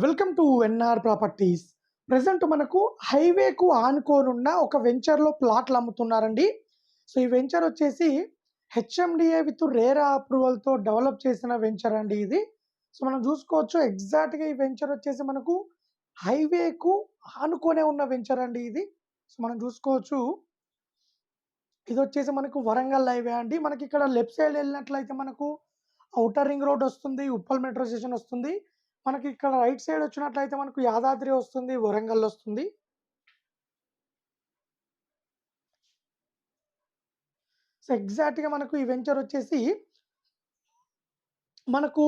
Welcome to NR properties. Present మనకు హైవేకు ఆనుకోనున్న ఒక వెంచర్లో ప్లాట్లు అమ్ముతున్నారండి. సో ఈ వెంచర్ వచ్చేసి హెచ్ఎండిఏ విత్ రేరా అప్రూవల్తో డెవలప్ చేసిన వెంచర్ అండి ఇది. సో మనం చూసుకోవచ్చు ఎగ్జాక్ట్గా ఈ వెంచర్ వచ్చేసి మనకు హైవేకు ఆనుకోనే ఉన్న వెంచర్ అండి ఇది. సో మనం చూసుకోవచ్చు. ఇది వచ్చేసి మనకు వరంగల్ హైవే అండి. మనకి ఇక్కడ లెఫ్ట్ సైడ్ వెళ్ళినట్లయితే మనకు ఔటర్ రింగ్ రోడ్ వస్తుంది ఉప్పల్ మెట్రో స్టేషన్ వస్తుంది. మనకి ఇక్కడ రైట్ సైడ్ వచ్చినట్లయితే మనకు యాదాద్రి వస్తుంది వరంగల్ వస్తుంది. సో ఎగ్జాక్ట్గా మనకు ఈ వెంచర్ వచ్చేసి మనకు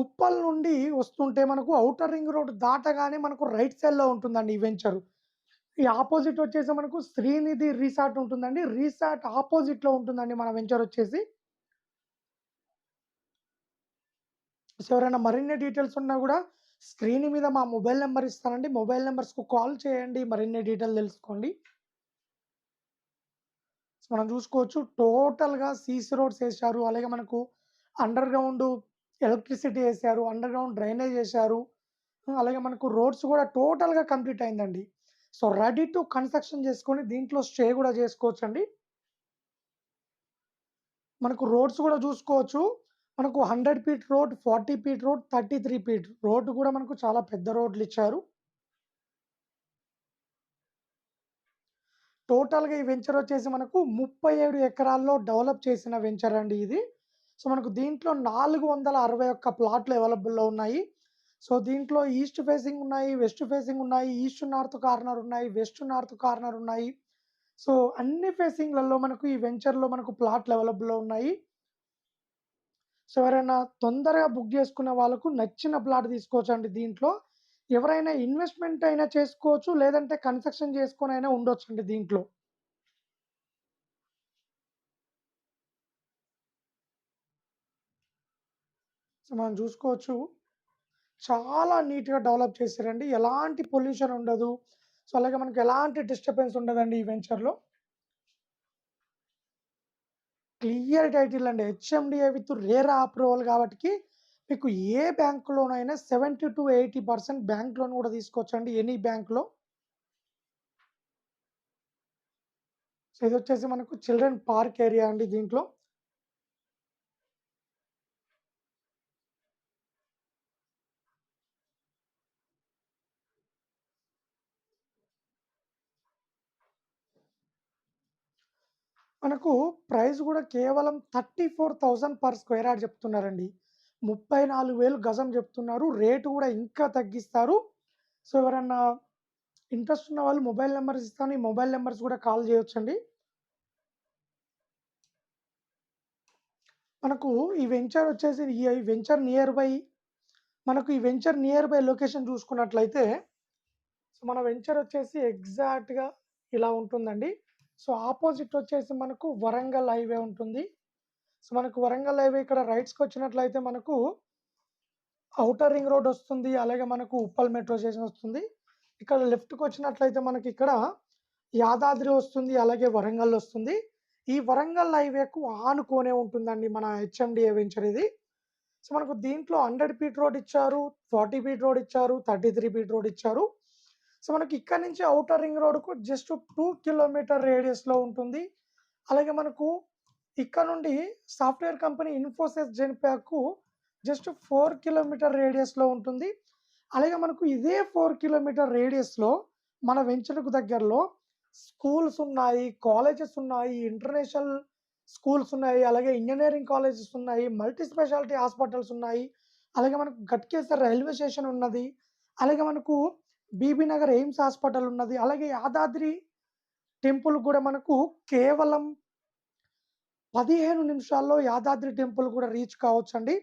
ఉప్పల్ నుండి వస్తుంటే మనకు అవుటర్ రింగ్ రోడ్ దాటగానే మనకు రైట్ సైడ్లో ఉంటుందండి ఈ వెంచర్ ఈ ఆపోజిట్ వచ్చేసి మనకు శ్రీనిధి రీసార్ట్ ఉంటుందండి. రీసార్ట్ ఆపోజిట్లో ఉంటుందండి మన వెంచర్ వచ్చేసి. సో ఎవరైనా మరిన్ని డీటెయిల్స్ ఉన్నా కూడా స్క్రీన్ మీద మా మొబైల్ నెంబర్ ఇస్తానండి. మొబైల్ నెంబర్స్కు కాల్ చేయండి. మరిన్ని డీటెయిల్ తెలుసుకోండి. సో మనం చూసుకోవచ్చు టోటల్గా సీసీ రోడ్స్ వేశారు. అలాగే మనకు అండర్ గ్రౌండ్ ఎలక్ట్రిసిటీ వేసారు అండర్ గ్రౌండ్ డ్రైనేజ్ వేశారు. అలాగే మనకు రోడ్స్ కూడా టోటల్గా కంప్లీట్ అయిందండి. సో రెడీ టు కన్స్ట్రక్షన్ చేసుకొని దీంట్లో స్టే కూడా చేసుకోవచ్చు అండి మనకు రోడ్స్ కూడా చూసుకోవచ్చు. మనకు hundred feet road forty feet road thirty three feet road కూడా మనకు చాలా పెద్ద రోడ్లు ఇచ్చారు. టోటల్గా ఈ వెంచర్ వచ్చేసి మనకు ముప్పై ఏడు ఎకరాల్లో డెవలప్ చేసిన వెంచర్ అండి ఇది. సో మనకు దీంట్లో నాలుగు వందల అరవై ఒక్క ప్లాట్లు అవైలబుల్లో ఉన్నాయి. సో దీంట్లో ఈస్ట్ ఫేసింగ్ ఉన్నాయి వెస్ట్ ఫేసింగ్ ఉన్నాయి ఈస్ట్ నార్త్ కార్నర్ ఉన్నాయి వెస్ట్ నార్త్ కార్నర్ ఉన్నాయి. సో అన్ని ఫేసింగ్లలో మనకు ఈ వెంచర్లో మనకు ప్లాట్లు అవైలబుల్లో ఉన్నాయి. సో ఎవరైనా తొందరగా బుక్ చేసుకున్న వాళ్ళకు నచ్చిన ప్లాట్ తీసుకోవచ్చు అండి దీంట్లో. ఎవరైనా ఇన్వెస్ట్మెంట్ అయినా చేసుకోవచ్చు లేదంటే కన్స్ట్రక్షన్ చేసుకొని అయినా ఉండొచ్చు అండి దీంట్లో. సో మనం చూసుకోవచ్చు. చాలా నీట్గా డెవలప్ చేశారండి. ఎలాంటి పొల్యూషన్ ఉండదు. సో అలాగే మనకి ఎలాంటి డిస్టర్బెన్స్ ఉండదండి ఈ వెంచర్లో. క్లియర్ టైటిల్ అండి. హెచ్ఎండిఏ విత్ రేర్ అప్రూవల్ కాబట్టి మీకు ఏ బ్యాంకులోనైనా seventy to eighty percent bank loan కూడా తీసుకోవచ్చండి. ఎనీ బ్యాంక్లో. సో ఇది వచ్చేసి మనకు చిల్డ్రన్ పార్క్ ఏరియా అండి దీంట్లో. మనకు ప్రైస్ కూడా కేవలం thirty four thousand per square yard చెప్తున్నారండి. ముప్పై నాలుగు వేలు గజం చెప్తున్నారు. రేటు కూడా ఇంకా తగ్గిస్తారు. సో ఎవరన్నా ఇంట్రెస్ట్ ఉన్న వాళ్ళు మొబైల్ నెంబర్స్ ఇస్తాను. ఈ మొబైల్ నెంబర్స్ కూడా కాల్ చేయొచ్చండి. మనకు ఈ వెంచర్ వచ్చేసి ఈ వెంచర్ నియర్ బై మనకు ఈ వెంచర్ నియర్ బై లొకేషన్ చూసుకున్నట్లయితే సో మన వెంచర్ వచ్చేసి ఎగ్జాక్ట్గా ఇలా ఉంటుందండి. సో ఆపోజిట్ వచ్చేసి మనకు వరంగల్ హైవే ఉంటుంది. సో మనకు వరంగల్ హైవే ఇక్కడ రైట్స్కి వచ్చినట్లయితే మనకు అవుటర్ రింగ్ రోడ్ వస్తుంది. అలాగే మనకు ఉప్పల్ మెట్రో స్టేషన్ వస్తుంది. ఇక్కడ లెఫ్ట్కి వచ్చినట్లయితే మనకి ఇక్కడ యాదాద్రి వస్తుంది. అలాగే వరంగల్ వస్తుంది. ఈ వరంగల్ హైవేకు ఆనుకోనే ఉంటుందండి మన హెచ్ఎండిఏ వెంచర్ ఇది. సో మనకు దీంట్లో హండ్రెడ్ ఫీట్ రోడ్ ఇచ్చారు ఫార్టీ ఫీట్ రోడ్ ఇచ్చారు థర్టీ త్రీ ఫీట్ రోడ్ ఇచ్చారు. సో మనకి ఇక్కడ నుంచి అవుటర్ రింగ్ రోడ్కు జస్ట్ టూ కిలోమీటర్ రేడియస్లో ఉంటుంది. అలాగే మనకు ఇక్కడ నుండి software company Infosys Genpact just four kilometre రేడియస్లో ఉంటుంది. అలాగే మనకు ఇదే ఫోర్ కిలోమీటర్ రేడియస్లో మన వెంచర్కు దగ్గరలో స్కూల్స్ ఉన్నాయి కాలేజెస్ ఉన్నాయి ఇంటర్నేషనల్ స్కూల్స్ ఉన్నాయి అలాగే ఇంజనీరింగ్ కాలేజెస్ ఉన్నాయి మల్టీ స్పెషాలిటీ హాస్పిటల్స్ ఉన్నాయి. అలాగే మనకు గట్కేసర్ రైల్వే స్టేషన్ ఉన్నది. అలాగే మనకు బీబీ నగర్ ఎయిమ్స్ హాస్పిటల్ ఉన్నది. అలాగే యాదాద్రి టెంపుల్ కూడా మనకు కేవలం పదిహేను నిమిషాల్లో యాదాద్రి టెంపుల్ కూడా రీచ్ కావచ్చు అండి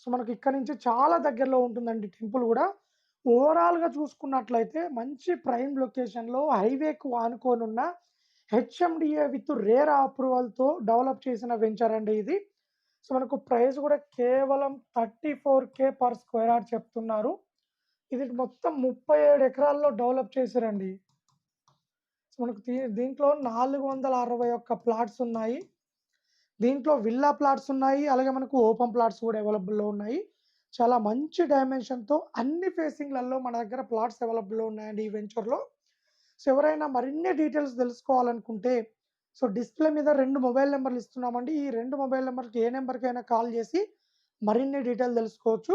సో మనకు ఇక్కడ నుంచి చాలా దగ్గరలో ఉంటుందండి టెంపుల్ కూడా. ఓవరాల్గా చూసుకున్నట్లయితే మంచి ప్రైమ్ లొకేషన్లో హైవేకు ఆనుకొని ఉన్న హెచ్ఎండిఏ విత్ రేర్ అప్రూవల్తో డెవలప్ చేసిన వెంచర్ అండి ఇది. సో మనకు ప్రైస్ కూడా కేవలం thirty four K per square are చెప్తున్నారు. ఇది మొత్తం ముప్పై ఏడు ఎకరాల్లో డెవలప్ చేశారండి మనకు దీంట్లో నాలుగు వందల అరవై ఒక్క ప్లాట్స్ ఉన్నాయి దీంట్లో విల్లా ప్లాట్స్ ఉన్నాయి అలాగే మనకు ఓపెన్ ప్లాట్స్ కూడా అవైలబుల్లో ఉన్నాయి చాలా మంచి డైమెన్షన్‌తో అన్ని ఫేసింగ్‌లలో మన దగ్గర ప్లాట్స్ అవైలబుల్‌లో ఉన్నాయండి ఈ వెంచర్‌లో. సో, ఎవరైనా మరిన్ని డీటెయిల్స్ తెలుసుకోవాలనుకుంటే సో, డిస్‌ప్లే మీద రెండు మొబైల్ నెంబర్లు ఇస్తున్నామండి. ఈ రెండు మొబైల్ నెంబర్కి ఏ నెంబర్కైనా కాల్ చేసి మరిన్ని డీటెయిల్ తెలుసుకోవచ్చు.